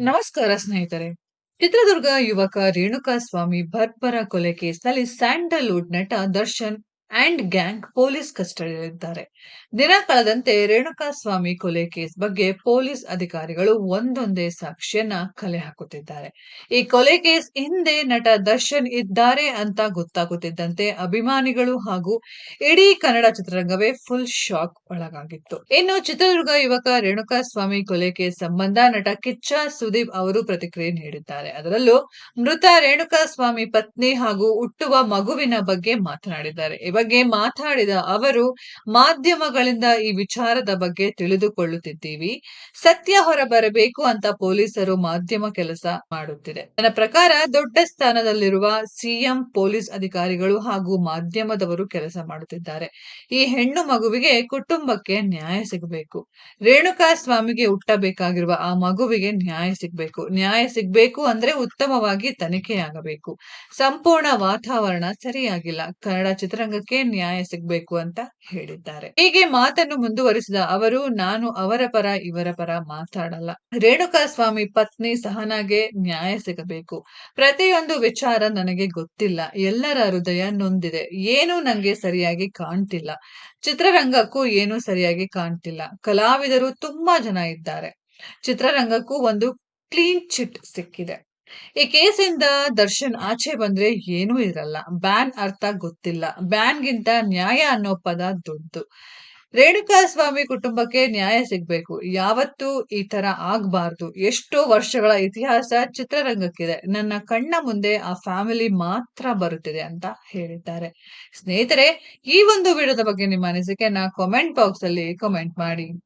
ನಮಸ್ಕಾರ ಸ್ನೇಹಿತರೆ. ಚಿತ್ರದುರ್ಗ ಯುವಕ ರೇಣುಕಾ ಸ್ವಾಮಿ ಭರ್ಪರ ಕೊಲೆ ಕೇಸ್ನಲ್ಲಿ ಸ್ಯಾಂಡಲ್ವುಡ್ ನಟ ದರ್ಶನ್ ಅಂಡ್ ಗ್ಯಾಂಗ್ ಪೊಲೀಸ್ ಕಸ್ಟಡಿಯಲ್ಲಿದ್ದಾರೆ. ದಿನ ಕಳೆದಂತೆ ರೇಣುಕಾ ಸ್ವಾಮಿ ಕೊಲೆ ಕೇಸ್ ಬಗ್ಗೆ ಪೊಲೀಸ್ ಅಧಿಕಾರಿಗಳು ಒಂದೊಂದೇ ಸಾಕ್ಷಿಯನ್ನ ಕಲೆ ಹಾಕುತ್ತಿದ್ದಾರೆ. ಈ ಕೊಲೆ ಕೇಸ್ ಹಿಂದೆ ನಟ ದರ್ಶನ್ ಇದ್ದಾರೆ ಅಂತ ಗೊತ್ತಾಗುತ್ತಿದ್ದಂತೆ ಅಭಿಮಾನಿಗಳು ಹಾಗೂ ಇಡೀ ಕನ್ನಡ ಚಿತ್ರರಂಗವೇ ಫುಲ್ ಶಾಕ್ ಒಳಗಾಗಿತ್ತು. ಇನ್ನು ಚಿತ್ರದುರ್ಗ ಯುವಕ ರೇಣುಕಾ ಸ್ವಾಮಿ ಕೊಲೆ ಕೇಸ್ ಸಂಬಂಧ ನಟ ಕಿಚ್ಚ ಸುದೀಪ್ ಅವರು ಪ್ರತಿಕ್ರಿಯೆ ನೀಡಿದ್ದಾರೆ. ಅದರಲ್ಲೂ ಮೃತ ರೇಣುಕಾಸ್ವಾಮಿ ಪತ್ನಿ ಹಾಗೂ ಹುಟ್ಟುವ ಮಗುವಿನ ಬಗ್ಗೆ ಮಾತನಾಡಿದ್ದಾರೆ. ಬಗ್ಗೆ ಮಾತಾಡಿದ ಅವರು, ಮಾಧ್ಯಮಗಳಿಂದ ಈ ವಿಚಾರದ ಬಗ್ಗೆ ತಿಳಿದುಕೊಳ್ಳುತ್ತಿದ್ದೀವಿ. ಸತ್ಯ ಹೊರಬರಬೇಕು ಅಂತ ಪೊಲೀಸರು ಮಾಧ್ಯಮ ಕೆಲಸ ಮಾಡುತ್ತಿದೆ. ನನ್ನ ಪ್ರಕಾರ ದೊಡ್ಡ ಸ್ಥಾನದಲ್ಲಿರುವ ಸಿಎಂ, ಪೊಲೀಸ್ ಅಧಿಕಾರಿಗಳು ಹಾಗೂ ಮಾಧ್ಯಮದವರು ಕೆಲಸ ಮಾಡುತ್ತಿದ್ದಾರೆ. ಈ ಹೆಣ್ಣು ಮಗುವಿಗೆ ಕುಟುಂಬಕ್ಕೆ ನ್ಯಾಯ ಸಿಗಬೇಕು. ರೇಣುಕಾ ಸ್ವಾಮಿಗೆ ಹುಟ್ಟಬೇಕಾಗಿರುವ ಆ ಮಗುವಿಗೆ ನ್ಯಾಯ ಸಿಗಬೇಕು. ನ್ಯಾಯ ಸಿಗಬೇಕು ಅಂದ್ರೆ ಉತ್ತಮವಾಗಿ ತನಿಖೆಯಾಗಬೇಕು. ಸಂಪೂರ್ಣ ವಾತಾವರಣ ಸರಿಯಾಗಿಲ್ಲ. ಕನ್ನಡ ಚಿತ್ರರಂಗಕ್ಕೆ ನ್ಯಾಯ ಸಿಗ್ಬೇಕು ಅಂತ ಹೇಳಿದ್ದಾರೆ. ಹೀಗೆ ಮಾತನ್ನು ಮುಂದುವರಿಸಿದ ಅವರು, ನಾನು ಅವರ ಪರ, ಇವರ ಪರ ಮಾತಾಡಲ್ಲ. ರೇಣುಕಾ ಸ್ವಾಮಿ ಪತ್ನಿ ಸಹನಾಗೆ ನ್ಯಾಯ ಸಿಗಬೇಕು. ಪ್ರತಿಯೊಂದು ವಿಚಾರ ನನಗೆ ಗೊತ್ತಿಲ್ಲ. ಎಲ್ಲರ ಹೃದಯ ನೊಂದಿದೆ. ಏನು ನಂಗೆ ಸರಿಯಾಗಿ ಕಾಣ್ತಿಲ್ಲ. ಚಿತ್ರರಂಗಕ್ಕೂ ಏನು ಸರಿಯಾಗಿ ಕಾಣ್ತಿಲ್ಲ. ಕಲಾವಿದರು ತುಂಬಾ ಜನ ಇದ್ದಾರೆ. ಚಿತ್ರರಂಗಕ್ಕೂ ಒಂದು ಕ್ಲೀನ್ ಚಿಟ್ ಸಿಕ್ಕಿದೆ. ಈ ಕೇಸಿಂದ ದರ್ಶನ್ ಆಚೆ ಬಂದ್ರೆ ಏನೂ ಇರಲ್ಲ. ಬ್ಯಾನ್ ಅರ್ಥ ಗೊತ್ತಿಲ್ಲ. ಬ್ಯಾನ್ಗಿಂತ ನ್ಯಾಯ ಅನ್ನೋ ಪದ ದೊಡ್ಡದು ರೇಣುಕಾ ಸ್ವಾಮಿ ಕುಟುಂಬಕ್ಕೆ ನ್ಯಾಯ ಸಿಗ್ಬೇಕು. ಯಾವತ್ತೂ ಈ ತರ ಆಗ್ಬಾರ್ದು. ಎಷ್ಟೋ ವರ್ಷಗಳ ಇತಿಹಾಸ ಚಿತ್ರರಂಗಕ್ಕಿದೆ. ನನ್ನ ಕಣ್ಣ ಮುಂದೆ ಆ ಫ್ಯಾಮಿಲಿ ಮಾತ್ರ ಬರುತ್ತಿದೆ ಅಂತ ಹೇಳಿದ್ದಾರೆ. ಸ್ನೇಹಿತರೆ, ಈ ಒಂದು ವಿಡಿಯೋದ ಬಗ್ಗೆ ನಿಮ್ಮ ಅನಿಸಿಕೆನ ಕಾಮೆಂಟ್ ಬಾಕ್ಸ್ ಅಲ್ಲಿ ಕಾಮೆಂಟ್ ಮಾಡಿ.